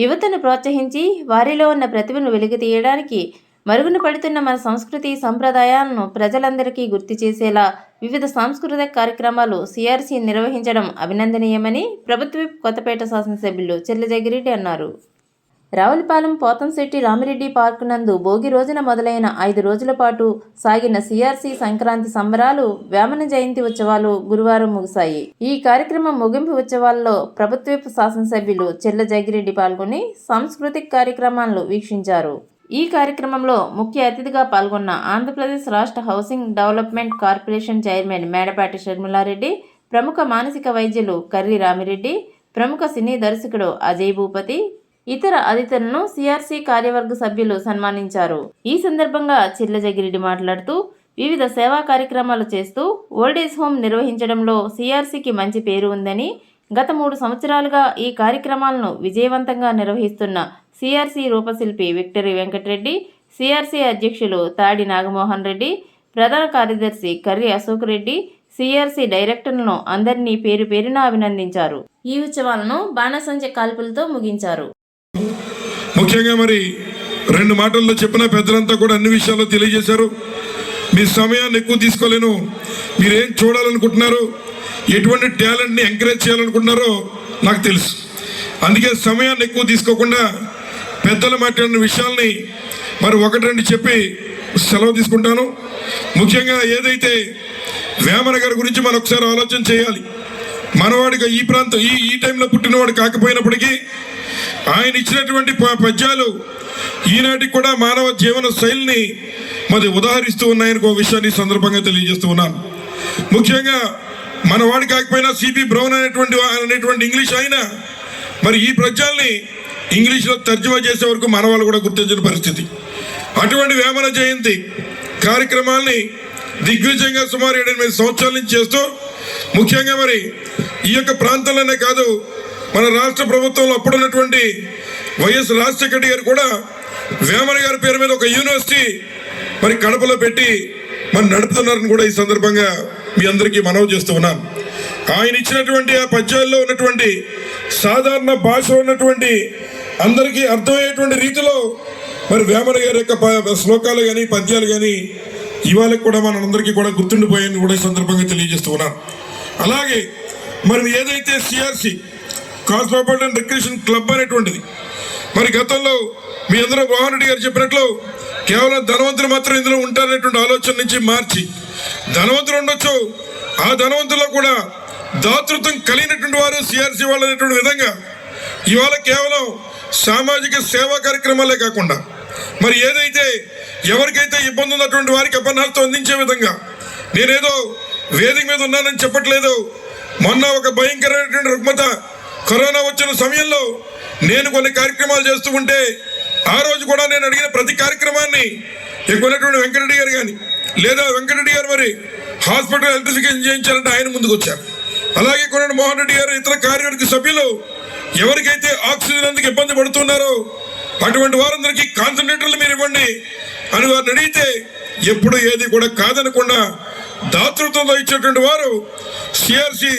యువతను ప్రోత్సహించి వారిలో ఉన్న ప్రతిభను వెలుగుతీయడానికి మరుగున పడుతున్న మన సంస్కృతి సంప్రదాయాలను ప్రజలందరికీ గుర్తు చేసేలా వివిధ సాంస్కృతిక కార్యక్రమాలు సిఆర్సీ నిర్వహించడం అభినందనీయమని ప్రభుత్వ కొత్తపేట శాసనసభ్యులు చెల్లజగిరెడ్డి అన్నారు. రావులపాలెం పోతంశెట్టి రామిరెడ్డి పార్కు నందు భోగి రోజున మొదలైన ఐదు రోజుల పాటు సాగిన సిఆర్సి సంక్రాంతి సంబరాలు వేమన జయంతి ఉత్సవాలు గురువారం ముగిశాయి. ఈ కార్యక్రమం ముగింపు ఉత్సవాల్లో ప్రభుత్వపు శాసనసభ్యులు చెల్ల జగిరెడ్డి పాల్గొని సాంస్కృతిక కార్యక్రమాలను వీక్షించారు. ఈ కార్యక్రమంలో ముఖ్య అతిథిగా పాల్గొన్న ఆంధ్రప్రదేశ్ రాష్ట్ర housing development corporation chairman Medapati Sharmila Reddy ప్రముఖ మానసిక వైద్యులు కర్రి రామిరెడ్డి ప్రముఖ సినీ దర్శకుడు అజయ్ భూపతి ఇతర అతిథులను సిఆర్సీ కార్యవర్గ సభ్యులు సన్మానించారు. ఈ సందర్భంగా చిల్లజగిరెడ్డి మాట్లాడుతూ వివిధ సేవా కార్యక్రమాలు చేస్తూ ఓల్డేజ్ హోమ్ నిర్వహించడంలో సిఆర్సీకి మంచి పేరు ఉందని గత మూడు సంవత్సరాలుగా ఈ కార్యక్రమాలను విజయవంతంగా నిర్వహిస్తున్న సిఆర్సీ రూపశిల్పి విక్టరీ వెంకటరెడ్డి సిఆర్సీ అధ్యక్షులు తాడి నాగమోహన్ రెడ్డి ప్రధాన కార్యదర్శి కర్రి అశోక్ రెడ్డి సిఆర్సీ డైరెక్టర్లను అందరినీ పేరు పేరున అభినందించారు. ఈ ఉత్సవాలను బాణసంచ కాల్పులతో ముగించారు. ముఖ్యంగా మరి రెండు మాటల్లో చెప్పిన పెద్దలంతా కూడా అన్ని విషయాల్లో తెలియజేశారు. మీ సమయాన్ని ఎక్కువ తీసుకోలేను. మీరేం చూడాలనుకుంటున్నారు ఎటువంటి టాలెంట్ని ఎంకరేజ్ చేయాలనుకుంటున్నారో నాకు తెలుసు. అందుకే సమయాన్ని ఎక్కువ తీసుకోకుండా పెద్దలు మాట్లాడిన విషయాల్ని మరి ఒకటి రెండు చెప్పి సెలవు తీసుకుంటాను. ముఖ్యంగా ఏదైతే వేమన గారి గురించి మనం ఒకసారి ఆలోచన చేయాలి. మనవాడిగా ఈ ప్రాంతం ఈ ఈ టైంలో పుట్టినవాడు కాకపోయినప్పటికీ ఆయన ఇచ్చినటువంటి ప- పద్యాలు ఈనాటికి కూడా మానవ జీవన శైలిని మరి ఉదాహరిస్తూ ఉన్నాయని ఒక విషయాన్ని సందర్భంగా తెలియజేస్తూ ఉన్నాను. ముఖ్యంగా మనవాడి కాకపోయినా సిపి బ్రౌన్ అనేటువంటి అనేటువంటి ఇంగ్లీష్ ఆయన మరి ఈ పద్యాల్ని ఇంగ్లీష్లో తర్జుమా చేసే వరకు మనవాళ్ళు కూడా గుర్తించిన పరిస్థితి. అటువంటి వేమన జయంతి కార్యక్రమాల్ని దిగ్విజయంగా సుమారు ఏడెనిమిది సంవత్సరాల నుంచి చేస్తూ ముఖ్యంగా మరి ఈ యొక్క ప్రాంతంలోనే కాదు మన రాష్ట్ర ప్రభుత్వంలో అప్పుడున్నటువంటి వైఎస్ రాజశేఖర గారు కూడా వేమన గారి పేరు మీద ఒక యూనివర్సిటీ మరి కడపలో పెట్టి మరి నడుపుతున్నారని కూడా ఈ సందర్భంగా మీ అందరికీ మనవి చేస్తూ ఉన్నాను. ఆయన ఇచ్చినటువంటి ఆ పద్యాల్లో ఉన్నటువంటి సాధారణ భాష ఉన్నటువంటి అందరికీ అర్థమయ్యేటువంటి రీతిలో మరి వేమన గారి యొక్క శ్లోకాలు కానీ పద్యాలు కానీ ఇవాళ కూడా మనందరికీ కూడా గుర్తుండిపోయాయని కూడా ఈ సందర్భంగా తెలియజేస్తూ ఉన్నాను. అలాగే మరి ఏదైతే సిఆర్సి కాస్మోపాలిటన్ రిక్రియేషన్ క్లబ్ అనేటువంటిది మరి గతంలో మీ అందరూ మోహన్ రెడ్డి గారు చెప్పినట్లు కేవలం ధనవంతులు మాత్రం ఇందులో ఉంటారనేటువంటి ఆలోచన నుంచి మార్చి ధనవంతులు ఉండొచ్చు ఆ ధనవంతుల్లో కూడా దాతృత్వం కలిగినటువంటి వారు సిఆర్సీ వాళ్ళు అనేటువంటి విధంగా ఇవాళ కేవలం సామాజిక సేవా కార్యక్రమాలే కాకుండా మరి ఏదైతే ఎవరికైతే ఇబ్బంది ఉన్నటువంటి వారికి అపన్నాలతో అందించే విధంగా నేనేదో వేదిక మీద ఉన్నానని చెప్పట్లేదు మొన్న ఒక భయంకరమైనటువంటి రుగ్మత కరోనా వచ్చిన సమయంలో నేను కొన్ని కార్యక్రమాలు చేస్తూ ఉంటే ఆ రోజు కూడా నేను అడిగిన ప్రతి కార్యక్రమాన్ని ఎక్కువైనటువంటి వెంకటరెడ్డి గారు కానీ లేదా వెంకటరెడ్డి గారు మరి హాస్పిటల్ ఎలక్ట్రిఫికేషన్ చేయించాలంటే ఆయన ముందుకు వచ్చారు. అలాగే కొన్ని మోహన్ రెడ్డి గారు ఇతర కార్యవర్గ సభ్యులు ఎవరికైతే ఆక్సిజన్ అందుకు ఇబ్బంది పడుతున్నారో అటువంటి వారందరికీ కాన్సన్ట్రేటర్లు మీరు ఇవ్వండి అని వారిని అడిగితే ఎప్పుడు ఏది కూడా కాదనకుండా దాతృత్వంలో ఇచ్చేటువంటి వారు సిఆర్సి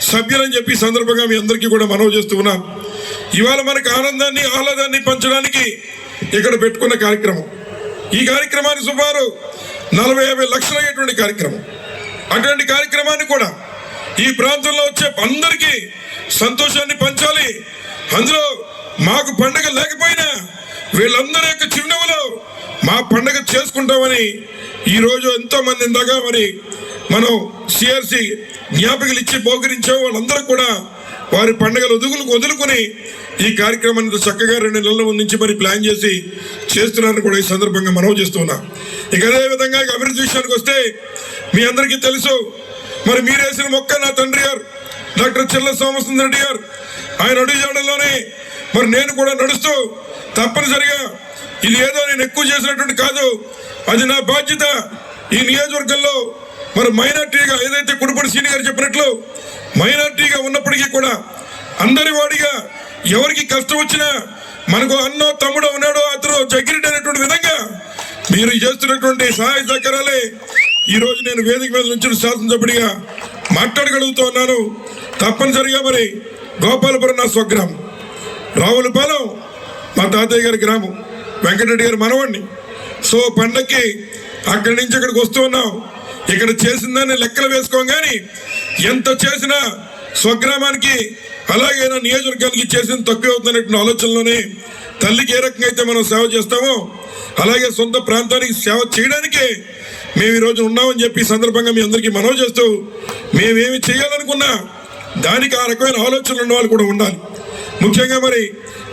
సభ్యులని చెప్పి సందర్భంగా మీ అందరికీ కూడా మనవి చేస్తూ ఉన్నాం. ఇవాళ మనకు ఆనందాన్ని ఆహ్లాదాన్ని పంచడానికి ఇక్కడ పెట్టుకున్న కార్యక్రమం. ఈ కార్యక్రమాన్ని సుమారు నలభై యాభై లక్షలయ్యేటువంటి కార్యక్రమం. అటువంటి కార్యక్రమాన్ని కూడా ఈ ప్రాంతంలో వచ్చే అందరికీ సంతోషాన్ని పంచాలి. అందులో మాకు పండగ లేకపోయినా వీళ్ళందరి యొక్క చిరునవ్వులో మా పండగ చేసుకుంటామని ఈరోజు ఎంతో మంది ఇందాక మరి మనం సిఆర్సి జ్ఞాపికలు ఇచ్చి పోకరించే వాళ్ళందరూ కూడా వారి పండుగలు వదులు వదులుకొని ఈ కార్యక్రమాన్ని చక్కగా రెండు నెలల ముందు నుంచి మరి ప్లాన్ చేసి చేస్తున్నారని కూడా ఈ సందర్భంగా మనవి చేస్తున్నా ఇక అదే విధంగా ఇక అభివృద్ధి విషయానికి వస్తే మీ అందరికీ తెలుసు మరి మీరు వేసిన మొక్క నా తండ్రి గారు డాక్టర్ చెల్ల సోమసుందర్ రెడ్డి గారు ఆయన అడుగు చేయడంలోనే మరి నేను కూడా నడుస్తూ తప్పనిసరిగా ఇది ఏదో నేను ఎక్కువ చేసినటువంటి కాదు. అది నా బాధ్యత. ఈ నియోజకవర్గంలో మరి మైనార్టీగా ఏదైతే కుడుపడి సీని గారు చెప్పినట్లు మైనార్టీగా ఉన్నప్పటికీ కూడా అందరి వాడిగా ఎవరికి కష్టం వచ్చినా మనకు అన్నో తమ్ముడు ఉన్నాడో అతను జగ్గిరెడ్డి అనేటువంటి విధంగా మీరు చేస్తున్నటువంటి సహాయ సహకారాలే ఈరోజు నేను వేదిక మీద నుంచి శాసనసభ్యుడిగా మాట్లాడగలుగుతూ ఉన్నాను. తప్పనిసరిగా మరి గోపాలపురం నా స్వగ్రామం. రావులపాలెం మా తాతయ్య గారి గ్రామం. వెంకటరెడ్డి గారి మనవాడిని. సో పండక్కి అక్కడి నుంచి ఇక్కడికి వస్తూ ఉన్నాం. ఇక్కడ చేసిందాన్ని లెక్కలు వేసుకోం కానీ ఎంత చేసినా స్వగ్రామానికి అలాగే నా నియోజకవర్గానికి చేసిన తక్కువ అవుతున్నటువంటి ఆలోచనలోనే తల్లికి ఏ రకంగా అయితే మనం సేవ చేస్తామో అలాగే సొంత ప్రాంతానికి సేవ చేయడానికే మేము ఈరోజు ఉన్నామని చెప్పి సందర్భంగా మీ అందరికీ మనవి చేస్తూ మేమేమి చేయాలనుకున్నా దానికి ఆ రకమైన ఆలోచనలు ఉన్న వాళ్ళు కూడా ఉండాలి. ముఖ్యంగా మరి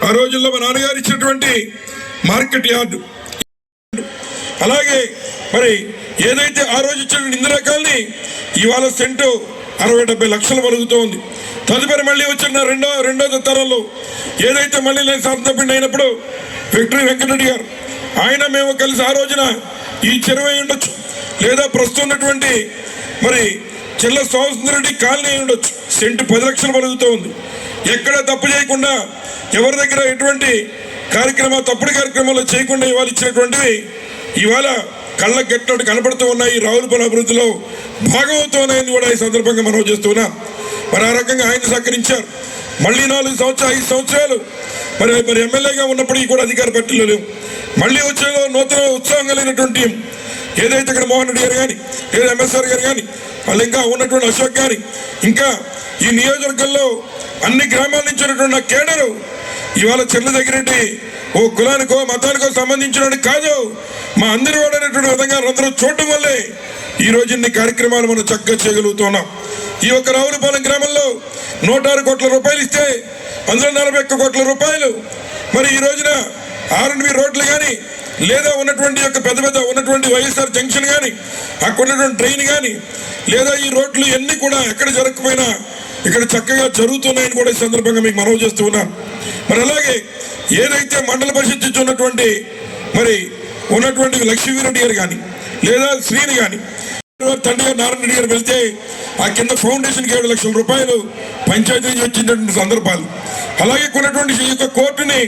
ఆ రోజుల్లో మా నాన్నగారు ఇచ్చినటువంటి మార్కెట్ యార్డు. అలాగే మరి ఏదైతే ఆ రోజు ఇచ్చిన ఇందిరా కాలనీ ఇవాళ సెంటు అరవై డెబ్బై లక్షలు వలుగుతూ ఉంది తదుపరి మళ్ళీ వచ్చిన రెండో రెండో తరంలో ఏదైతే మళ్ళీ నేను శాసనసభ్యుడిని అయినప్పుడు విక్టరీ వెంకటరెడ్డి గారు ఆయన మేము కలిసి ఆ రోజున ఈ చెరువు ఉండొచ్చు. లేదా ప్రస్తుతం ఉన్నటువంటి మరి చెల్ల రెడ్డి కాలనీ ఉండొచ్చు. సెంటు పది లక్షలు వలుగుతూ ఉంది ఎక్కడ తప్పు చేయకుండా ఎవరి దగ్గర ఎటువంటి కార్యక్రమాలు తప్పుడు కార్యక్రమాలు చేయకుండా ఇవాళ ఇచ్చినటువంటివి ఇవాళ కళ్ళ గట్టినట్టు కనపడుతూ ఉన్నాయి. రావులపల్లి అభివృద్ధిలో భాగమవుతున్నాయని కూడా ఈ సందర్భంగా మనం చేస్తున్నాం. మరి ఆ రకంగా ఆయన సహకరించారు. మళ్ళీ నాలుగు సంవత్సరాలు ఐదు సంవత్సరాలు మరి మరి ఎమ్మెల్యేగా ఉన్నప్పటికీ కూడా అధికార పార్టీలో లేవు. మళ్ళీ వచ్చేలో నూతన ఉత్సాహం కలిగినటువంటి ఏదైతే ఇక్కడ మోహన్ రెడ్డి గారు కానీ లేదా ఎంఎస్ఆర్ గారు కానీ వాళ్ళు ఇంకా ఉన్నటువంటి అశోక్ గారి ఇంకా ఈ నియోజకవర్గంలో అన్ని గ్రామాల నుంచి ఉన్నటువంటి కేడరు ఇవాళ చెల్ల దగ్గరెడ్డి ఓ కులానికో మతానికో సంబంధించిన కాదు. మా అందరి వాడైనటువంటి విధంగా అందరూ చూడటం వల్లే ఈ రోజు ఇన్ని కార్యక్రమాలు మనం చక్కగా చేయగలుగుతున్నాం. ఈ యొక్క రావులపాలెం గ్రామంలో నూట ఆరు కోట్ల రూపాయలు ఇస్తే అందులో నలభై ఒక్క కోట్ల రూపాయలు. మరి ఈ రోజున ఆర్ఎండ్బి రోడ్లు కానీ లేదా ఉన్నటువంటి యొక్క పెద్ద పెద్ద ఉన్నటువంటి వైఎస్ఆర్ జంక్షన్ కానీ అక్కడ ఉన్నటువంటి ట్రైన్ కానీ లేదా ఈ రోడ్లు ఎన్ని కూడా ఎక్కడ జరగకపోయినా ఇక్కడ చక్కగా జరుగుతున్నాయని కూడా ఈ సందర్భంగా మీకు మనవి చేస్తూ ఉన్నాను మరి అలాగే ఏదైతే మండల పరిషత్ ఉన్నటువంటి మరి ఉన్నటువంటి లక్ష్మీరెడ్డి గారు కానీ లేదా శ్రీని కానీ తండ్రి గారు నారాయణ రెడ్డి గారు వెళ్తే ఆ కింద ఫౌండేషన్కి ఏడు లక్షల రూపాయలు పంచాయతీ నుంచి వచ్చినటువంటి సందర్భాలు. అలాగే కొన్నటువంటి ఈ యొక్క కోర్టుని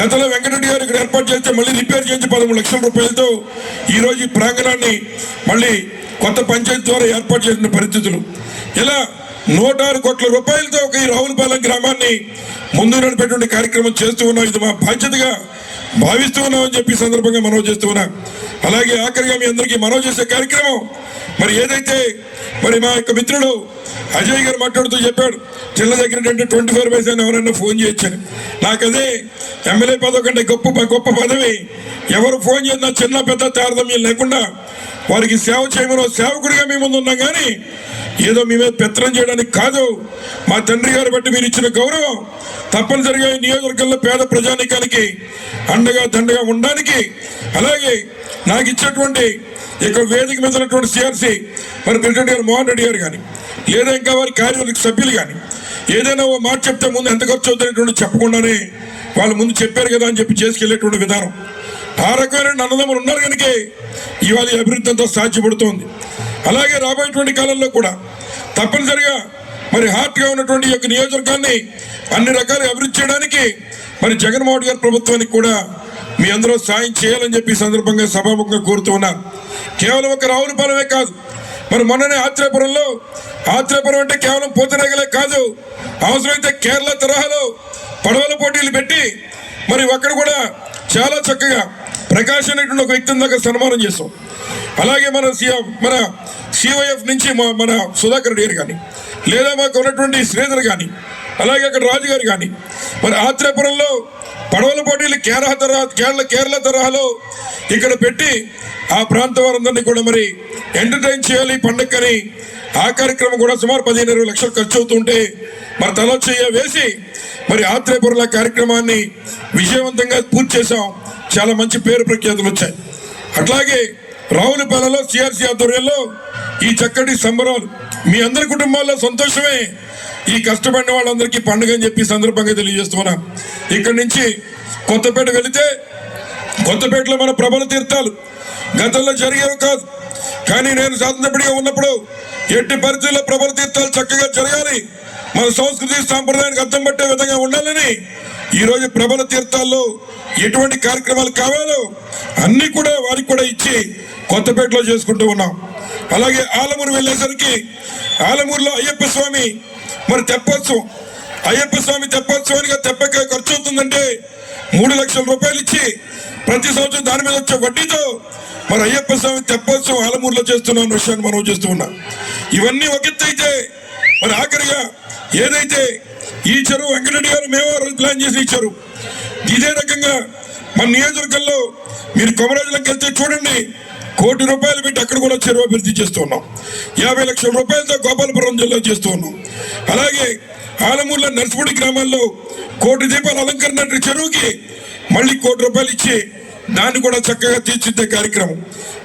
గతంలో వెంకటరెడ్డి గారు ఇక్కడ ఏర్పాటు చేస్తే మళ్ళీ రిపేర్ చేసి పదమూడు లక్షల రూపాయలతో ఈరోజు ఈ ప్రాంగణాన్ని మళ్ళీ కొత్త పంచాయతీ ద్వారా ఏర్పాటు చేసిన పరిస్థితులు. ఇలా నూట ఆరు కోట్ల రూపాయలతో ఒక ఈ రావులపాలెం గ్రామాన్ని ముందు నడిపేటువంటి కార్యక్రమం చేస్తూ ఉన్నాం. ఇది మా బాధ్యతగా భావిస్తూ ఉన్నామని చెప్పి సందర్భంగా మనవి చేస్తూ ఉన్నాం. అలాగే ఆఖరిగా మీ అందరికీ మనవి చేసే కార్యక్రమం మరి ఏదైతే మరి మా యొక్క మిత్రుడు అజయ్ గారు మాట్లాడుతూ చెప్పాడు జిల్లా దగ్గర అంటే ట్వంటీ ఫోర్ బై సెవెన్ ఎవరైనా ఫోన్ చేయొచ్చని. నాకు అదే ఎమ్మెల్యే పదవి కంటే గొప్ప గొప్ప పదవి. ఎవరు ఫోన్ చేసినా చిన్న పెద్ద తారతమ్యం లేకుండా వారికి సేవ చేయమని సేవకుడిగా మీ ముందు ఉన్నాం కానీ ఏదో మీ మీద పెత్తనం చేయడానికి కాదు. మా తండ్రి గారు బట్టి మీరు ఇచ్చిన గౌరవం తప్పనిసరిగా ఈ నియోజకవర్గంలో పేద ప్రజానీకానికి అండగా దండగా ఉండడానికి అలాగే నాకు ఇచ్చినటువంటి ఇక్కడ వేదిక మీద ఉన్నటువంటి సిఆర్సీ మరి ప్రెసిడెంట్ గారు మోహన్ రెడ్డి గారు కానీ లేదా ఇంకా వారి కార్యవర్గ సభ్యులు కానీ ఏదైనా ఓ మాట చెప్తే ముందు ఎంత ఖర్చు అవుతున్నటువంటి చెప్పకుండానే వాళ్ళు ముందు చెప్పారు కదా అని చెప్పి చేసుకెళ్ళేటువంటి విధానం. ఆ అన్నదమ్ములు ఉన్నారు కనుక ఇవాళ అభివృద్ధి అంతా సాధ్యపడుతోంది. అలాగే రాబోయేటువంటి కాలంలో కూడా తప్పనిసరిగా మరి హార్ట్గా ఉన్నటువంటి యొక్క నియోజకవర్గాన్ని అన్ని రకాలు అభివృద్ధి చేయడానికి మరి జగన్మోహన్ గారి ప్రభుత్వానికి కూడా మీ అందరూ సాయం చేయాలని చెప్పి సందర్భంగా సభాముఖంగా కోరుతూ ఉన్నారు. కేవలం ఒక రావులపాలమే కాదు. మరి మొన్ననే ఆత్రేయపురంలో ఆత్రేయపురం అంటే కేవలం పోతరేగలే కాదు. అవసరమైతే కేరళ తరహాలో పడవల పోటీలు పెట్టి మరి అక్కడ కూడా చాలా చక్కగా ప్రకాష్ అనేటువంటి ఒక వ్యక్తిని దాకా సన్మానం చేస్తాం. అలాగే మన సీఎం మన సిఓఎఫ్ నుంచి మా- మన సుధాకర్ రెడ్డి గారు కానీ లేదా మాకు ఉన్నటువంటి శ్రీధర్ కానీ అలాగే అక్కడ రాజుగారు కానీ మరి ఆత్రేయపురంలో పడవల పోటీలు కేరళ తరహా కేరళ కేరళ తరహాలో ఇక్కడ పెట్టి ఆ ప్రాంత వారందరినీ కూడా మరి ఎంటర్టైన్ చేయాలి పండగని ఆ కార్యక్రమం కూడా సుమారు పదిహేను ఇరవై లక్షలు ఖర్చు అవుతుంటే మరి తలచేయ వేసి మరి ఆత్రేయపురంలో కార్యక్రమాన్ని విజయవంతంగా పూర్తి చేశాం. చాలా మంచి పేరు ప్రఖ్యాతులు వచ్చాయి. అట్లాగే రావులపాలలో సిఆర్సీ ఆధ్వర్యంలో ఈ చక్కటి సంబరాలు. మీ అందరి కుటుంబాల్లో సంతోషమే. ఈ కష్టపడిన వాళ్ళందరికీ పండుగ అని చెప్పి సందర్భంగా తెలియజేస్తున్నాం. ఇక్కడి నుంచి కొత్తపేట వెళితే కొత్తపేటలో మన ప్రబల తీర్థాలు. గతంలో జరిగేవి కాదు. కానీ నేను శాసనసభ్యుడిగా ఉన్నప్పుడు ఎట్టి పరిస్థితుల్లో ప్రబల తీర్థాలు చక్కగా జరగాలి. మన సంస్కృతి సాంప్రదాయానికి అర్థం పట్టే విధంగా ఉండాలని ఈరోజు ప్రబల తీర్థాల్లో ఎటువంటి కార్యక్రమాలు కావాలో అన్ని కూడా వారికి కూడా ఇచ్చి కొత్తపేటలో చేసుకుంటూ ఉన్నాం. అలాగే ఆలమూరు వెళ్ళేసరికి ఆలమూరులో అయ్యప్ప స్వామి మరి తెప్పోత్సవం. అయ్యప్ప స్వామి తెప్పోత్సవానికి తెప్పక ఖర్చు అవుతుందంటే మూడు లక్షల రూపాయలు ఇచ్చి ప్రతి సంవత్సరం దాని మీద వచ్చే వడ్డీతో మరి అయ్యప్ప స్వామి తెప్పోత్సవం ఆలమూరులో చేస్తున్నాం విషయాన్ని మనం చేస్తూ ఉన్నాం. ఇవన్నీ ఒక ఎత్తు అయితే మరి ఆఖరిగా ఏదైతే ఈ చెరువు వెంకటరెడ్డి గారు మేము ప్లాన్ చేసి ఈ చెరువు ఇదే రకంగా మన నియోజకవర్గంలో మీరు కొమరాజులకు వెళ్తే చూడండి కోటి రూపాయలు పెట్టి అక్కడ కూడా చెరువు అభివృద్ధి చేస్తూ ఉన్నాం. యాభై లక్షల రూపాయలతో గోపాలపురం జిల్లా చేస్తూ ఉన్నాం. అలాగే ఆలమూరులో నర్సిపూడి గ్రామాల్లో కోటి దీపాల అలంకరణ చెరువుకి మళ్ళీ కోటి రూపాయలు ఇచ్చి దాన్ని కూడా చక్కగా తీర్చిద్దే కార్యక్రమం.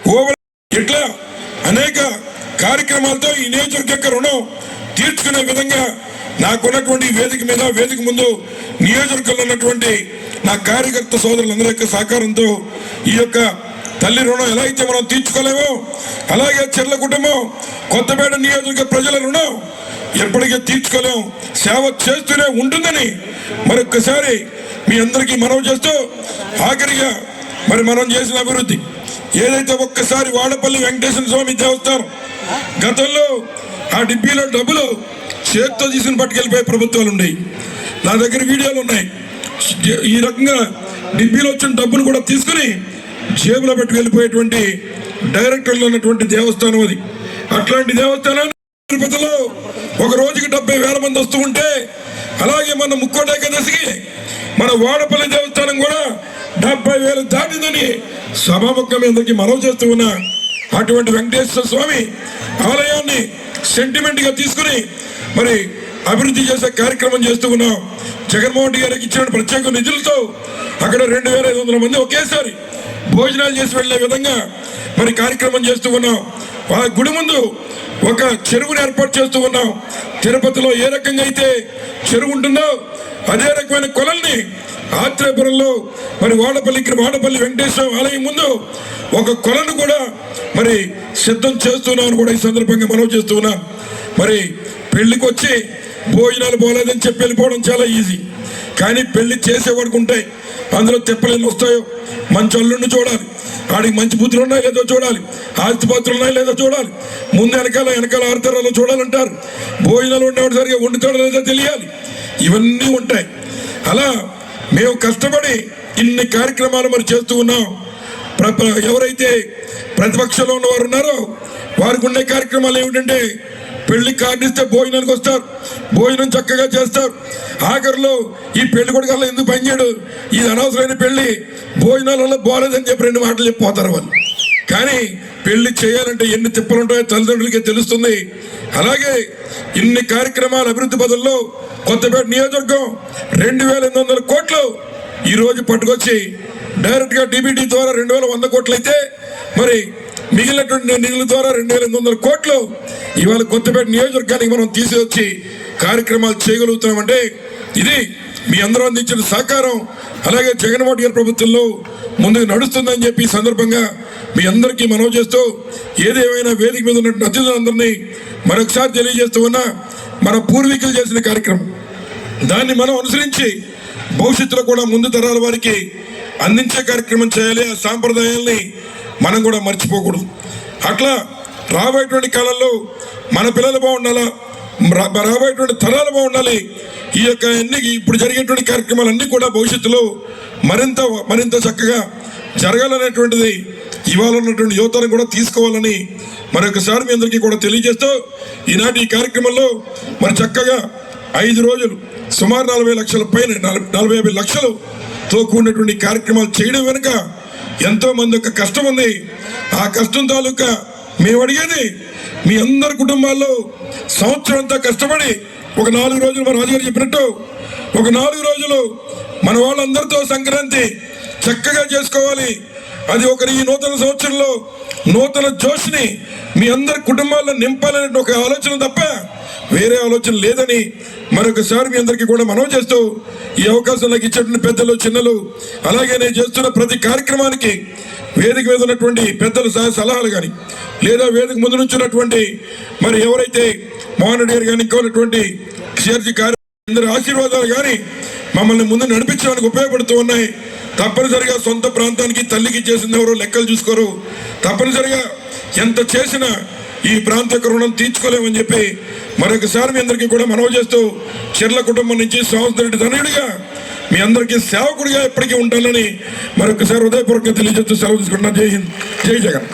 ఓవర్ ఇట్లా అనేక కార్యక్రమాలతో ఈ నియోజకవర్గ రుణం తీర్చుకునే విధంగా నాకున్నటువంటి వేదిక మీద వేదిక ముందు నియోజకవర్గంలో ఉన్నటువంటి నా కార్యకర్త సోదరులందరి యొక్క సహకారంతో ఈ యొక్క తల్లి రుణం ఎలా అయితే మనం తీర్చుకోలేమో అలాగే చెర్ల కుటుంబం కొత్తపేట నియోజకవర్గ ప్రజల రుణం ఎప్పటికీ తీర్చుకోలేం. సేవ చేస్తూనే ఉంటుందని మరొక్కసారి మీ అందరికీ మనవి చేస్తూ ఆఖరిగా మరి మనం చేసిన అభివృద్ధి. ఏదైతే ఒక్కసారి వాడపల్లి వెంకటేశ్వర స్వామి దేవస్థానం గతంలో ఆ డిబ్బీలో డబ్బులు చేత్తో తీసుకుని పట్టుకెళ్ళిపోయే ప్రభుత్వాలు ఉన్నాయి. నా దగ్గర వీడియోలు ఉన్నాయి. ఈ రకంగా డిబ్బీలో వచ్చిన డబ్బును కూడా తీసుకుని జేబులో పెట్టుకెళ్ళిపోయేటువంటి డైరెక్టర్లు ఉన్నటువంటి దేవస్థానం అది. అట్లాంటి దేవస్థానాన్ని తిరుపతిలో ఒక రోజుకి డెబ్బై వేల మంది వస్తూ ఉంటే అలాగే మన ముక్కోట ఏకాదశికి మన వాడపల్లి దేవస్థానం కూడా డెబ్బై వేలు దాటిందని సభాముఖం అందరికి మనవి చేస్తూ ఉన్న అటువంటి వెంకటేశ్వర స్వామి ఆలయాన్ని సెంటిమెంట్గా తీసుకుని మరి అభివృద్ధి చేసే కార్యక్రమం చేస్తూ ఉన్నాం జగన్మోహన్ రెడ్డి గారికి ఇచ్చిన ప్రత్యేక నిధులతో అక్కడ రెండు వేల ఐదు వందల మంది ఒకేసారి భోజనాలు చేసి వెళ్ళే విధంగా మరి కార్యక్రమం చేస్తూ ఉన్నాం ఆ గుడి ముందు ఒక చెరువును ఏర్పాటు చేస్తూ ఉన్నాం తిరుపతిలో ఏ రకంగా అయితే చెరువు ఉంటుందో అదే రకమైన కొలల్ని ఆత్రేయపురంలో మరి వాడపల్లి వాడపల్లి వెంకటేశ్వర ఆలయం ముందు ఒక కొలను కూడా మరి సిద్ధం చేస్తున్నామని కూడా ఈ సందర్భంగా మనవి చేస్తూ ఉన్నాం. మరి పెళ్ళికి వచ్చి భోజనాలు పోలేదని చెప్పి వెళ్ళిపోవడం చాలా ఈజీ. కానీ పెళ్ళి చేసేవాడికి ఉంటాయి. అందులో తెప్పలేని వస్తాయో? మంచి అల్లుడిని చూడాలి. ఆడికి మంచి బుద్ధులు ఉన్నాయో లేదో చూడాలి. ఆస్తిపాత్రులు ఉన్నాయో లేదో చూడాలి. ముందు వెనకాల వెనకాల ఆడతారో చూడాలంటారు. భోజనాలు ఉండేవాడు సరిగా వండుతాడో లేదో తెలియాలి. ఇవన్నీ ఉంటాయి. అలా మేము కష్టపడి ఇన్ని కార్యక్రమాలు మరి చేస్తూ ఉన్నాం. ప్ర- ఎవరైతే ప్రతిపక్షంలో ఉన్నవారు ఉన్నారో వారికి ఉండే కార్యక్రమాలు ఏమిటంటే పెళ్ళి కార్డు భోజనానికి వస్తారు. భోజనం చక్కగా చేస్తారు. ఆఖరిలో ఈ పెళ్ళి కొడుకల్లా ఎందుకు పనిచేయడు ఇది అనవసరమైన పెళ్ళి. భోజనాల వల్ల చెప్పి రెండు మాటలు చెప్పిపోతారు వాళ్ళు. కానీ పెళ్ళి చేయాలంటే ఎన్ని తిప్పలు ఉంటాయో తల్లిదండ్రులకే తెలుస్తుంది. అలాగే ఇన్ని కార్యక్రమాల అభివృద్ధి బదుల్లో కొత్తపేట నియోజకవర్గం రెండు వేల ఎనిమిది వందల కోట్లు ఈరోజు పట్టుకొచ్చి డైరెక్ట్గా డిబిటీ ద్వారా రెండు వేల వంద కోట్లు అయితే మరి మిగిలినటువంటి నిధుల ద్వారా రెండు వేల ఎనిమిది వందల కోట్లు ఇవాళ కొత్తపేట నియోజకవర్గానికి మనం తీసుకొచ్చి కార్యక్రమాలు చేయగలుగుతున్నామంటే ఇది మీ అందరూ అందించిన సహకారం. అలాగే జగన్మోహన్ గారి ప్రభుత్వంలో ముందుకు నడుస్తుందని చెప్పి సందర్భంగా మీ అందరికీ మనవి చేస్తూ ఏదేమైనా వేదిక మీద ఉన్నటువంటి అతిథులందరినీ మరొకసారి తెలియజేస్తూ ఉన్నా మన పూర్వీకులు చేసిన కార్యక్రమం. దాన్ని మనం అనుసరించి భవిష్యత్తులో కూడా ముందు తరాల వారికి అందించే కార్యక్రమం చేయాలి. ఆ సాంప్రదాయాల్ని మనం కూడా మర్చిపోకూడదు. అట్లా రాబోయేటువంటి కాలంలో మన పిల్లలు బాగుండాలా? రాబోయేటువంటి తరాలు బాగుండాలి. ఈ యొక్క అన్ని ఇప్పుడు జరిగేటువంటి కార్యక్రమాలన్నీ కూడా భవిష్యత్తులో మరింత మరింత చక్కగా జరగాలనేటువంటిది ఇవాళ ఉన్నటువంటి యువతను కూడా తీసుకోవాలని మరొకసారి మీ అందరికీ కూడా తెలియజేస్తూ ఈనాటి ఈ కార్యక్రమంలో మరి చక్కగా ఐదు రోజులు సుమారు నలభై లక్షల పైన నలభై నలభై యాభై లక్షలతో కూడినటువంటి కార్యక్రమాలు చేయడం వెనుక ఎంతో మంది యొక్క కష్టం ఉంది. ఆ కష్టం తాలూకా మేము అడిగేది మీ అందరి కుటుంబాల్లో సంవత్సరం అంతా కష్టపడి ఒక నాలుగు రోజులు మన రాజుగారు చెప్పినట్టు ఒక నాలుగు రోజులు మన వాళ్ళందరితో సంక్రాంతి చక్కగా చేసుకోవాలి. అది ఒకరి ఈ నూతన సంవత్సరంలో నూతన జోష్ని మీ అందరి కుటుంబాల్లో నింపాలనే ఒక ఆలోచన తప్ప వేరే ఆలోచన లేదని మరొకసారి మీ అందరికీ కూడా మనవి చేస్తూ ఈ అవకాశం నాకు ఇచ్చేటువంటి పెద్దలు చిన్నలు అలాగే నేను చేస్తున్న ప్రతి కార్యక్రమానికి వేదిక మీద ఉన్నటువంటి పెద్దలు సహా సలహాలు కానీ లేదా వేదిక ముందు నుంచి ఉన్నటువంటి మరి ఎవరైతే మోహన్ రెడ్డి గారు కానీ ఇంకా ఉన్నటువంటి సిఆర్జీ కార్య ఆశీర్వాదాలు కానీ మమ్మల్ని ముందు నడిపించడానికి ఉపయోగపడుతూ ఉన్నాయి. తప్పనిసరిగా సొంత ప్రాంతానికి తల్లికి చేసింది ఎవరో లెక్కలు చూసుకోరు. తప్పనిసరిగా ఎంత చేసినా ఈ ప్రాంత రుణం తీర్చుకోలేమని చెప్పి మరొకసారి మీ అందరికీ కూడా మనవి చేస్తూ చెర్ల కుటుంబం నుంచి సంవత్సరెడ్డి ధనుడిగా మీ అందరికీ సేవకుడిగా ఎప్పటికీ ఉంటానని మరొకసారి హృదయపూర్వకంగా తెలియజేస్తూ సెలవు తీసుకుంటున్నాను. జై హింద్. జై జగన్.